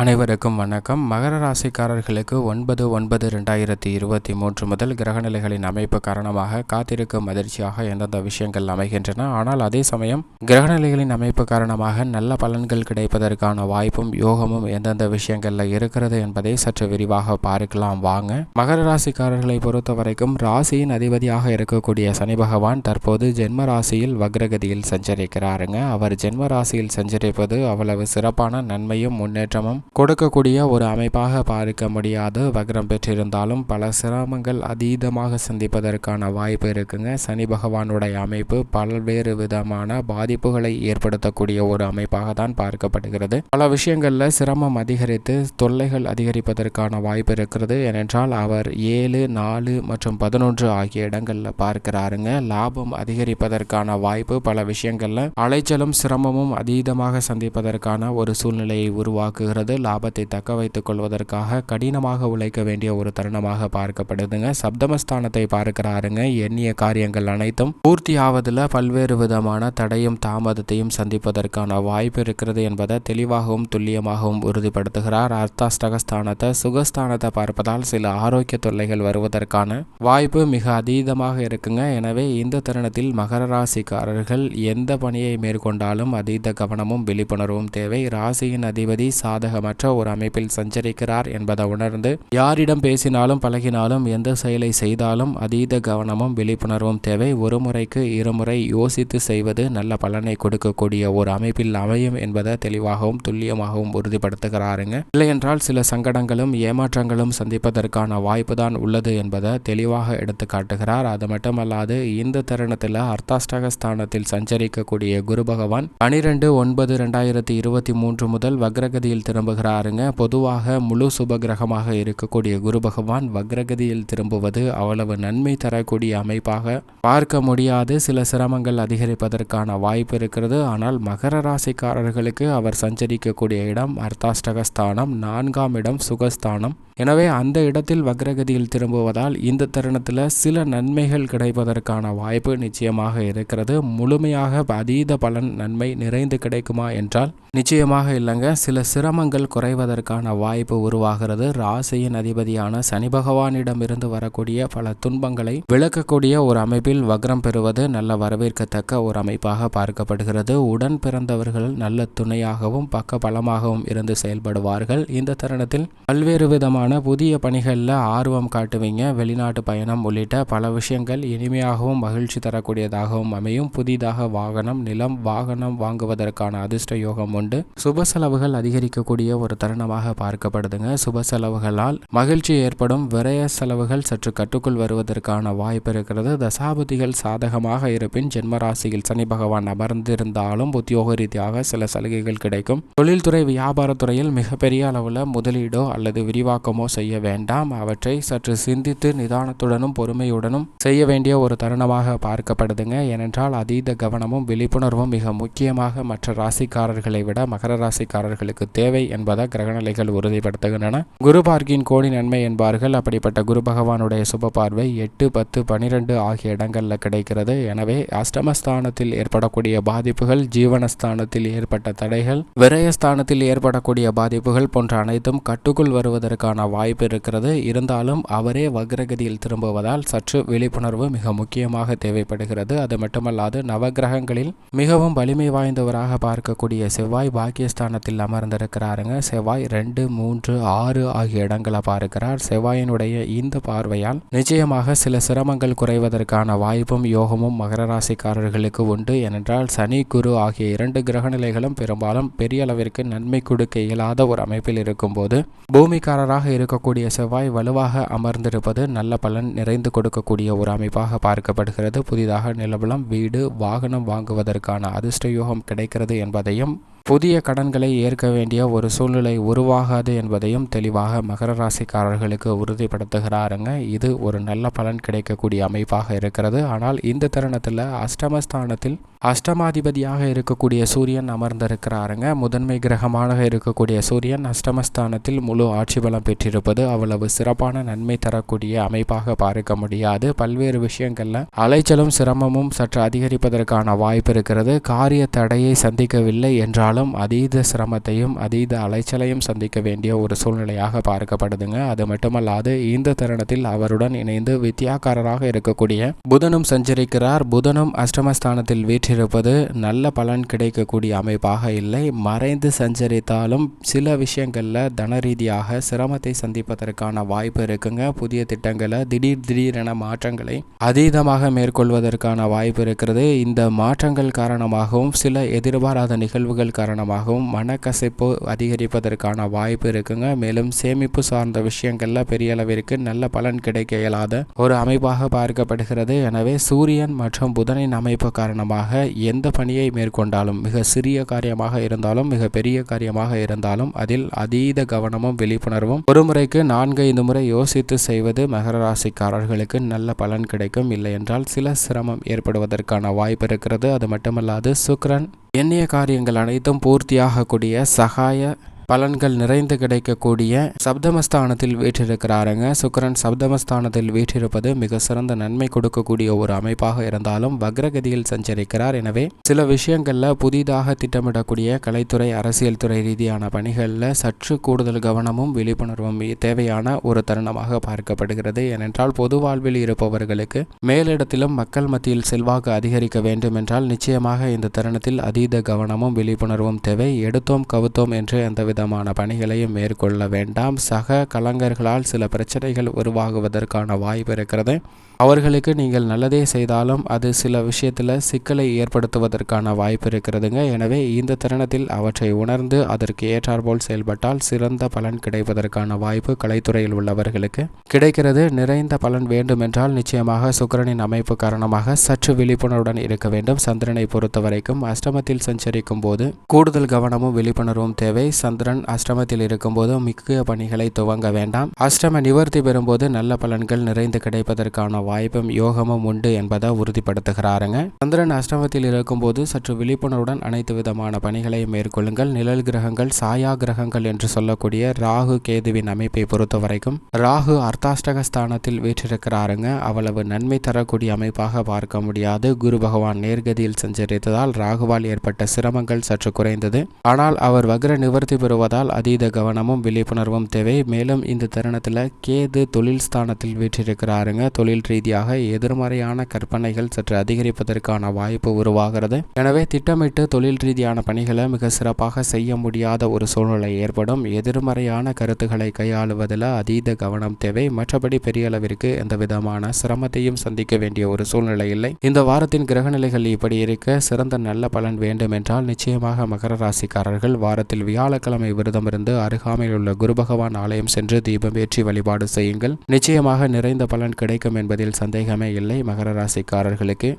அனைவருக்கும் வணக்கம். மகர ராசிக்காரர்களுக்கு ஒன்பது ஒன்பது ரெண்டாயிரத்தி இருபத்தி மூன்று முதல் கிரகநிலைகளின் அமைப்பு காரணமாக காத்திருக்கும் அதிர்ச்சியாக எந்தெந்த விஷயங்கள் அமைகின்றன? ஆனால் அதே சமயம் கிரகநிலைகளின் அமைப்பு காரணமாக நல்ல பலன்கள் கிடைப்பதற்கான வாய்ப்பும் யோகமும் எந்தெந்த விஷயங்களில் இருக்கிறது என்பதை சற்று விரிவாக பார்க்கலாம். வாங்க. மகர ராசிக்காரர்களை பொறுத்த வரைக்கும் ராசியின் அதிபதியாக இருக்கக்கூடிய சனி பகவான் தற்போது ஜென்ம ராசியில் வக்ரகதியில் சஞ்சரிக்கிறாருங்க. அவர் ஜென்ம ராசியில் சஞ்சரிப்பது அவ்வளவு சிறப்பான நன்மையும் முன்னேற்றமும் கொடுக்கக்கூடிய ஒரு அமைப்பாக பார்க்க முடியாது. வக்ரம் பெற்றிருந்தாலும் பல சிரமங்கள் அதீதமாக சந்திப்பதற்கான வாய்ப்பு இருக்குங்க. சனி பகவானுடைய அமைப்பு பல்வேறு விதமான பாதிப்புகளை ஏற்படுத்தக்கூடிய ஒரு அமைப்பாக தான் பார்க்கப்படுகிறது. பல விஷயங்களில் சிரமம் அதிகரித்து தொல்லைகள் அதிகரிப்பதற்கான வாய்ப்பு இருக்கிறது. ஏனென்றால் அவர் ஏழு நாலு மற்றும் பதினொன்று ஆகிய இடங்களில் பார்க்கிறாருங்க. லாபம் அதிகரிப்பதற்கான வாய்ப்பு பல விஷயங்களில் அலைச்சலும் சிரமமும் அதீதமாக சந்திப்பதற்கான ஒரு சூழ்நிலையை உருவாக்குகிறது. லாபத்தை தக்க வைத்துக் கொள்வதற்காக கடினமாக உழைக்க வேண்டிய ஒரு தருணமாக பார்க்கப்படுதுங்க. சப்தமஸ்தானத்தை பார்க்கிறாருங்க. எண்ணிய காரியங்கள் அனைத்தும் பூர்த்தி ஆவதில் பல்வேறு விதமான தடையும் தாமதத்தையும் சந்திப்பதற்கான வாய்ப்பு இருக்கிறது என்பதை தெளிவாகவும் துல்லியமாகவும் உறுதிப்படுத்துகிறார். அர்த்தாஷ்டகஸ்தானத்தை சுகஸ்தானத்தை பார்ப்பதால் சில ஆரோக்கிய தொல்லைகள் வருவதற்கான வாய்ப்பு மிக அதீதமாக இருக்குங்க. எனவே இந்த தருணத்தில் மகர ராசிக்காரர்கள் எந்த பணியை மேற்கொண்டாலும் அதீத கவனமும் விழிப்புணர்வும் தேவை. ராசியின் அதிபதி சாதக சாதகமற்ற ஒரு அமைப்பில் சஞ்சரிக்கிறார் என்பதை உணர்ந்து யாரிடம் பேசினாலும் பழகினாலும் எந்த செயலை செய்தாலும் அதீத கவனமும் விழிப்புணர்வும் தேவை. ஒரு முறைக்கு இருமுறை யோசித்து செய்வது நல்ல பலனை கொடுக்கக்கூடிய ஒரு அமைப்பில் அமையும் என்பதை தெளிவாகவும் துல்லியமாகவும் உறுதிப்படுத்துகிறாருங்க. இல்லையென்றால் சில சங்கடங்களும் ஏமாற்றங்களும் சந்திப்பதற்கான வாய்ப்பு தான் உள்ளது என்பதை தெளிவாக எடுத்து காட்டுகிறார் அது மட்டுமல்லாது இந்த தருணத்தில் அர்த்தாஷ்டகஸ்தானத்தில் சஞ்சரிக்கக்கூடிய குரு பகவான் பனிரெண்டு ஒன்பது ரெண்டாயிரத்தி இருபத்தி மூன்று முதல் வக்ரகதியில் திரும்புகிறாருங்க பொதுவாக முழு சுப கிரகமாக இருக்கக்கூடிய குரு பகவான் வக்ரகதியில் திரும்புவது அவ்வளவு நன்மை தரக்கூடிய அமைப்பாக பார்க்க முடியாது. சில சிரமங்கள் அதிகரிப்பதற்கான வாய்ப்பு இருக்கிறது. ஆனால் மகர ராசிக்காரர்களுக்கு அவர் சஞ்சரிக்கக்கூடிய இடம் அர்த்தாஷ்டகஸ்தானம் நான்காம் இடம் சுகஸ்தானம். எனவே அந்த இடத்தில் வக்ரகதியில் திரும்புவதால் இந்த தருணத்தில் சில நன்மைகள் கிடைப்பதற்கான வாய்ப்பு நிச்சயமாக இருக்கிறது. முழுமையாக அதீத பலன் நன்மை நிறைந்து கிடைக்குமா என்றால் நிச்சயமாக இல்லைங்க. சில சிரமங்கள் குறைவதற்கான வாய்ப்பு உருவாகிறது. ராசியின் அதிபதியான சனி பகவானிடமிருந்து வரக்கூடிய பல துன்பங்களை விளக்கக்கூடிய ஒரு அமைப்பில் வக்ரம் பெறுவது நல்ல வரவேற்கத்தக்க ஒரு அமைப்பாக பார்க்கப்படுகிறது. உடன் பிறந்தவர்கள் நல்ல துணையாகவும் பக்க பலமாகவும் இருந்து செயல்படுவார்கள். இந்த தருணத்தில் பல்வேறு விதமான புதிய பணிகளில் ஆர்வம் காட்டுவீங்க. வெளிநாட்டு பயணம் உள்ளிட்ட பல விஷயங்கள் இனிமையாகவும் மகிழ்ச்சி தரக்கூடியதாகவும் அமையும். புதிதாக வாகனம் நிலம் வாகனம் வாங்குவதற்கான அதிர்ஷ்ட யோகம் உண்டு. சுப செலவுகள் அதிகரிக்கக்கூடிய ஒரு தருணமாக பார்க்கப்படுதுங்க. சுப செலவுகளால் மகிழ்ச்சி ஏற்படும். விரய செலவுகள் சற்று கட்டுக்குள் வருவதற்கான வாய்ப்பு இருக்கிறது. தசாபதிகள் சாதகமாக இருப்பின் ஜென்மராசியில் சனி பகவான் அமர்ந்திருந்தாலும் உத்தியோக ரீதியாக சில சலுகைகள் கிடைக்கும். தொழில்துறை வியாபாரத்துறையில் மிகப்பெரிய அளவில் முதலீடோ அல்லது விரிவாக்கமோ செய்ய வேண்டாம். அவற்றை சற்று சிந்தித்து நிதானத்துடனும் பொறுமையுடனும் செய்ய வேண்டிய ஒரு தருணமாக பார்க்கப்படுதுங்க. ஏனென்றால் அதீத கவனமும் விழிப்புணர்வும் மிக முக்கியமாக மற்ற ராசிக்காரர்களை விட மகர ராசிக்காரர்களுக்கு தேவை என என்பதை கிரகநிலைகள் உறுதிப்படுத்துகின்றன. குரு பார்க்கின் கோடி நன்மை என்பார்கள். அப்படிப்பட்ட குரு பகவானுடைய சுப பார்வை எட்டு பத்து பனிரெண்டு ஆகிய இடங்களில் கிடைக்கிறது. எனவே அஷ்டமஸ்தானத்தில் ஏற்படக்கூடிய பாதிப்புகள் ஜீவனஸ்தானத்தில் ஏற்பட்ட தடைகள் விரயஸ்தானத்தில் ஏற்படக்கூடிய பாதிப்புகள் போன்ற அனைத்தும் கட்டுக்குள் வருவதற்கான வாய்ப்பு இருக்கிறது. இருந்தாலும் அவரே வக்ரகதியில் திரும்புவதால் சற்று விழிப்புணர்வு மிக முக்கியமாக தேவைப்படுகிறது. அது மட்டுமல்லாது நவகிரகங்களில் மிகவும் வலிமை வாய்ந்தவராக பார்க்கக்கூடிய செவ்வாய் பாக்கியஸ்தானத்தில் அமர்ந்திருக்கிறாருங்க. செவ்வாய் ரெண்டு மூன்று ஆறு ஆகிய இடங்களை பார்க்கிறார். செவ்வாயினுடைய இந்த பார்வையால் நிச்சயமாக சில சிரமங்கள் குறைவதற்கான வாய்ப்பும் யோகமும் மகர ராசிக்காரர்களுக்கு உண்டு. ஏனென்றால் சனி குரு ஆகிய இரண்டு கிரகநிலைகளும் பெரும்பாலும் பெரிய அளவிற்கு நன்மை கொடுக்க இயலாத ஒரு அமைப்பில் இருக்கும்போது பூமிக்காரராக இருக்கக்கூடிய செவ்வாய் வலுவாக அமர்ந்திருப்பது நல்ல பலன் நிறைந்து கொடுக்கக்கூடிய ஒரு அமைப்பாக பார்க்கப்படுகிறது. புதிதாக நிலபலம் வீடு வாகனம் வாங்குவதற்கான அதிர்ஷ்ட யோகம் கிடைக்கிறது என்பதையும் புதிய கடன்களை ஏற்க வேண்டிய ஒரு சூழ்நிலை உருவாகாது என்பதையும் தெளிவாக மகர ராசிக்காரர்களுக்கு உறுதிப்படுத்துகிறாருங்க. இது ஒரு நல்ல பலன் கிடைக்கக்கூடிய அமைப்பாக இருக்கிறது. ஆனால் இந்த தருணத்தில் அஷ்டமஸ்தானத்தில் அஷ்டமாதிபதியாக இருக்கக்கூடிய சூரியன் அமர்ந்திருக்கிறாருங்க. முதன்மை கிரகமாக இருக்கக்கூடிய சூரியன் அஷ்டமஸ்தானத்தில் முழு ஆட்சி பலம் பெற்றிருப்பது அவ்வளவு சிறப்பான நன்மை தரக்கூடிய அமைப்பாக பார்க்க முடியாது. பல்வேறு விஷயங்கள்ல அலைச்சலும் சிரமமும் சற்று அதிகரிப்பதற்கான வாய்ப்பு இருக்கிறது. காரிய தடையை சந்திக்கவில்லை என்றாலும் அதீத சிரமத்தையும் அதீத அலைச்சலையும் சந்திக்க வேண்டிய ஒரு சூழ்நிலையாக பார்க்கப்படுதுங்க. அது மட்டுமல்லாது இந்த தருணத்தில் அவருடன் இணைந்து வித்தியாக்காரராக இருக்கக்கூடிய புதனும் சஞ்சரிக்கிறார். புதனும் அஷ்டமஸ்தானத்தில் வீற்றிருப்பது நல்ல பலன் கிடைக்கக்கூடிய அமைப்பாக இல்லை. மறைந்து சஞ்சரித்தாலும் சில விஷயங்களில் தன ரீதியாக சிரமத்தை சந்திப்பதற்கான வாய்ப்பு இருக்குங்க. புதிய திட்டங்களை திடீர் திடீரென மாற்றங்களை அதீதமாக மேற்கொள்வதற்கான வாய்ப்பு இருக்கிறது. இந்த மாற்றங்கள் காரணமாகவும் சில எதிர்பாராத நிகழ்வுகள் காரணமாகவும் மனக்கசைப்பு அதிகரிப்பதற்கான வாய்ப்பு இருக்குங்க. மேலும் சேமிப்பு சார்ந்த விஷயங்களில் பெரிய அளவிற்கு நல்ல பலன் கிடைக்க இயலாத ஒரு அமைப்பாக பார்க்கப்படுகிறது. எனவே சூரியன் மற்றும் புதனின் அமைப்பு காரணமாக எந்த பணியை மேற்கொண்டாலும் மிக சிறிய காரியமாக இருந்தாலும் மிக பெரிய காரியமாக இருந்தாலும் அதில் அதீத கவனமும் விழிப்புணர்வும் ஒரு முறைக்கு நான்கு ஐந்து முறை யோசித்து செய்வது மகர ராசிக்காரர்களுக்கு நல்ல பலன் கிடைக்கும். இல்லை என்றால் சில சிரமம் ஏற்படுவதற்கான வாய்ப்பு இருக்கிறது. அது மட்டுமல்லாது சுக்ரன் எண்ணிய காரியங்கள் அனைத்தும் பூர்த்தியாகக்கூடிய சகாய பலன்கள் நிறைந்து கிடைக்கக்கூடிய சப்தமஸ்தானத்தில் வீற்றிருக்கிறாருங்க. சுக்கரன் சப்தமஸ்தானத்தில் வீற்றிருப்பது மிக சிறந்த நன்மை கொடுக்கக்கூடிய ஒரு அமைப்பாக இருந்தாலும் வக்ரகதியில் சஞ்சரிக்கிறார். எனவே சில விஷயங்களில் புதிதாக திட்டமிடக்கூடிய கலைத்துறை அரசியல் துறை ரீதியான பணிகளில் சற்று கூடுதல் கவனமும் விழிப்புணர்வும் தேவையான ஒரு தருணமாக பார்க்கப்படுகிறது. ஏனென்றால் பொது வாழ்வில் இருப்பவர்களுக்கு மேலிடத்திலும் மக்கள் மத்தியில் செல்வாக்கு அதிகரிக்க வேண்டும் என்றால் நிச்சயமாக இந்த தருணத்தில் அதீத கவனமும் விழிப்புணர்வும் தேவை. எடுத்தோம் கவுத்தோம் என்று எந்தவித விதமான பணிகளையும் மேற்கொள்ள வேண்டாம். சக கலங்கர்களால் சில பிரச்சனைகள் உருவாகுவதற்கான வாய்ப்பு இருக்கிறது. அவர்களுக்கு நீங்கள் நல்லதே செய்தாலும் அது சில விஷயத்தில் சிக்கலை ஏற்படுத்துவதற்கான வாய்ப்பு இருக்கிறதுங்க. எனவே இந்த தருணத்தில் அவற்றை உணர்ந்து அதற்கு ஏற்றாற்போல் செயல்பட்டால் சிறந்த பலன் கிடைப்பதற்கான வாய்ப்பு கலைத்துறையில் உள்ளவர்களுக்கு கிடைக்கிறது. நிறைந்த பலன் வேண்டுமென்றால் நிச்சயமாக சுக்கரனின் அமைப்பு காரணமாக சற்று விழிப்புணர்வுடன் இருக்க வேண்டும். சந்திரனை பொறுத்தவரைக்கும் அஷ்டமத்தில் சஞ்சரிக்கும் போது கூடுதல் கவனமும் விழிப்புணர்வும் தேவை. சந்திரன் அஷ்டமத்தில் இருக்கும்போது முக்கிய பணிகளை துவங்க வேண்டாம். அஷ்டம நிவர்த்தி பெறும்போது நல்ல பலன்கள் நிறைந்து கிடைப்பதற்கான வாய்ப்பும் யோகமும் உண்டு என்பதை உறுதிப்படுத்துகிறாருங்க. சந்திரன் அஷ்டமத்தில் இருக்கும்போது சற்று விழிப்புணர்வுடன் அனைத்து விதமான பணிகளை மேற்கொள்ளுங்கள். நிழல் கிரகங்கள் சாயா கிரகங்கள் என்று சொல்லக்கூடிய ராகு கேதுவின் அமைப்பை பொறுத்த வரைக்கும் ராகு அர்த்தாஷ்டக ஸ்தானத்தில் வீற்றிருக்கிறாருங்க. அவ்வளவு நன்மை தரக்கூடிய அமைப்பாக பார்க்க முடியாது. குரு பகவான் நேர்கதியில் சஞ்சரித்ததால் ராகுவால் ஏற்பட்ட சிரமங்கள் சற்று குறைந்தது. ஆனால் அவர் வக்ர நிவர்த்தி பெறுவதால் அதீத கவனமும் விழிப்புணர்வும் தேவை. மேலும் இந்த தருணத்தில் கேது தொழில் ஸ்தானத்தில் வீற்றிருக்கிறாருங்க. தொழில் ரீதியாக எதிர்மறையான கற்பனைகள் சற்று அதிகரிப்பதற்கான வாய்ப்பு உருவாகிறது. எனவே திட்டமிட்டு தொழில் ரீதியான பணிகளை மிக சிறப்பாக செய்ய முடியாத ஒரு சூழ்நிலை ஏற்படும். எதிர்மறையான கருத்துக்களை கையாளுவதில் அதீத கவனம் தேவை. மற்றபடி பெரிய அளவிற்கு எந்த விதமான சிரமத்தையும் சந்திக்க வேண்டிய ஒரு சூழ்நிலை இல்லை. இந்த வாரத்தின் கிரகநிலைகள் இப்படி இருக்க சிறந்த நல்ல பலன் வேண்டும் என்றால் நிச்சயமாக மகர ராசிக்காரர்கள் வாரத்தில் வியாழக்கிழமை விரதமிருந்து அருகாமையில் உள்ள குரு பகவான் ஆலயம் சென்று தீபம் ஏற்றி வழிபாடு செய்யுங்கள். நிச்சயமாக நிறைந்த பலன் கிடைக்கும் என்பதில் சந்தேகமே இல்லை. மகர ராசிக்காரர்களுக்கு